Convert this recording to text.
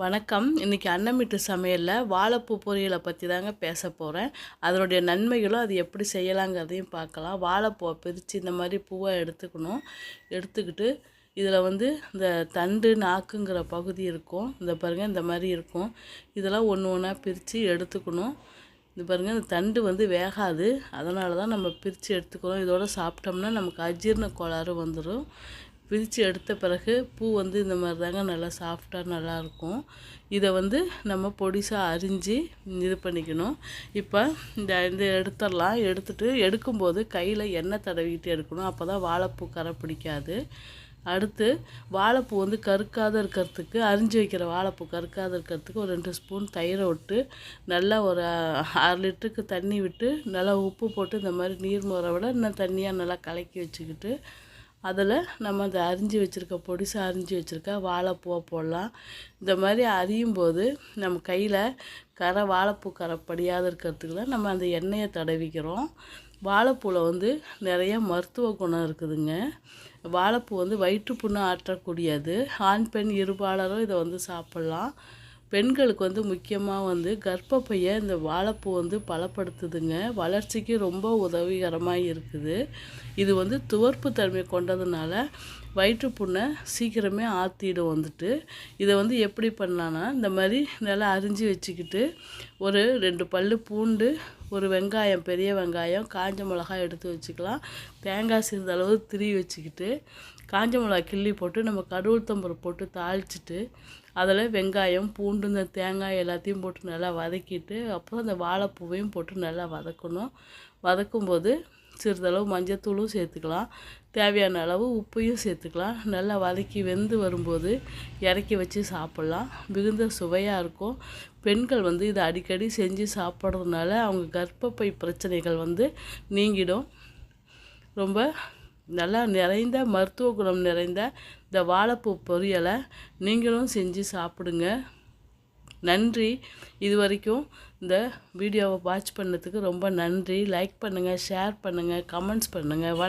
வணக்கம். இன்றைக்கி அன்னமிட்டு சமையலில் வாழைப்பூ பொரியலை பற்றி தாங்க பேச போகிறேன் அதனுடைய நன்மைகளும் அது எப்படி செய்யலாங்கிறதையும் பார்க்கலாம். வாழைப்பூவை பிரித்து இந்த மாதிரி பூவை எடுத்துக்கணும். எடுத்துக்கிட்டு இதில் வந்து இந்த தண்டு நாக்குங்கிற பகுதி இருக்கும். இந்த பாருங்கள் இந்த மாதிரி இருக்கும். இதெல்லாம் ஒன்று ஒன்றா பிரித்து எடுத்துக்கணும். இது பாருங்கள் இந்த தண்டு வந்து வேகாது. அதனால தான் நம்ம பிரித்து எடுத்துக்கிறோம். இதோடு சாப்பிட்டோம்னா நமக்கு அஜீரண கோளாறு வந்துடும் பிரித்து எடுத்த பிறகு பூ வந்து இந்த மாதிரி தாங்க நல்லா சாஃப்டாக நல்லாயிருக்கும் இதை வந்து நம்ம பொடிசாக அரிஞ்சு இது பண்ணிக்கணும். இப்போ இந்த இந்த எடுத்துடலாம். எடுத்துகிட்டு எடுக்கும்போது கையில் எண்ணெய் தடவிக்கிட்டு எடுக்கணும். அப்போ தான் வாழைப்பூ கரை பிடிக்காது. அடுத்து வாழைப்பூ வந்து கருக்காத இருக்கிறதுக்கு அரிஞ்சு வைக்கிற வாழைப்பூ கருக்காத இருக்கிறதுக்கு ஒரு ரெண்டு ஸ்பூன் தயிரை விட்டு நல்லா ஒரு அரை லிட்டருக்கு தண்ணி விட்டு நல்லா உப்பு போட்டு இந்த மாதிரி நீர் முறை விட இன்னும் தண்ணியாக நல்லா கலக்கி வச்சுக்கிட்டு அதில் நம்ம அந்த அரிஞ்சு வச்சுருக்க பொடிசை அரிஞ்சு வச்சுருக்க வாழைப்பூவை போடலாம். இந்த மாதிரி அரியும் போது நம்ம கையில் கரை வாழைப்பூ கரை படியாத இருக்கிறதுக்குல நம்ம அந்த எண்ணெயை தடவிக்கிறோம். வாழைப்பூவில் வந்து நிறைய மருத்துவ குணம் இருக்குதுங்க. வாழைப்பூ வந்து வயிற்றுப்புண்ணு ஆற்றக்கூடியது. ஆண் பெண் இருபாலரும் இதை வந்து சாப்பிட்லாம். பெண்களுக்கு வந்து முக்கியமாக வந்து கர்ப்பப்பையை இந்த வாழைப்பூ வந்து பலப்படுத்துதுங்க. வளர்ச்சிக்கு ரொம்ப உதவிகரமாக இருக்குது. இது வந்து துவர்ப்பு தன்மை கொண்டதுனால வயிற்றுப்புண்ணை சீக்கிரமே ஆற்றிடும் வந்துட்டு. இதை வந்து எப்படி பண்ணலான்னா இந்த மாதிரி நல்லா அரிஞ்சு வச்சுக்கிட்டு ஒரு ரெண்டு பல் பூண்டு ஒரு வெங்காயம் பெரிய வெங்காயம் காஞ்ச மிளகாய் எடுத்து வச்சுக்கலாம். தேங்காய் சிறிதளவு திரி வச்சுக்கிட்டு காஞ்ச மிளகாய் கிள்ளி போட்டு நம்ம கடவுள் போட்டு தாளிச்சிட்டு அதில் வெங்காயம் பூண்டு இந்த தேங்காய் எல்லாத்தையும் போட்டு நல்லா வதக்கிட்டு அப்புறம் அந்த வாழைப்பூவையும் போட்டு நல்லா வதக்கணும். வதக்கும்போது சிறிதளவு மஞ்சத்தூளும் சேர்த்துக்கலாம். தேவையான அளவு உப்பையும் சேர்த்துக்கலாம். நல்லா வதக்கி வெந்து வரும்போது இறக்கி வச்சு சாப்பிட்லாம். மிகுந்த சுவையாக இருக்கும். பெண்கள் வந்து இதை அடிக்கடி செஞ்சு சாப்பிட்றதுனால அவங்க கர்ப்பப்பை பிரச்சனைகள் வந்து நீங்கிடும். ரொம்ப நல்லா நிறைந்த மருத்துவ குணம் நிறைந்த இந்த வாழைப்பூ பொரியலை நீங்களும் செஞ்சு சாப்பிடுங்க. நன்றி. இது வரைக்கும் இந்த வீடியோவை வாட்ச் பண்ணதுக்கு ரொம்ப நன்றி. லைக் பண்ணுங்கள் ஷேர் பண்ணுங்கள் கமெண்ட்ஸ் பண்ணுங்கள் வணக்கம்.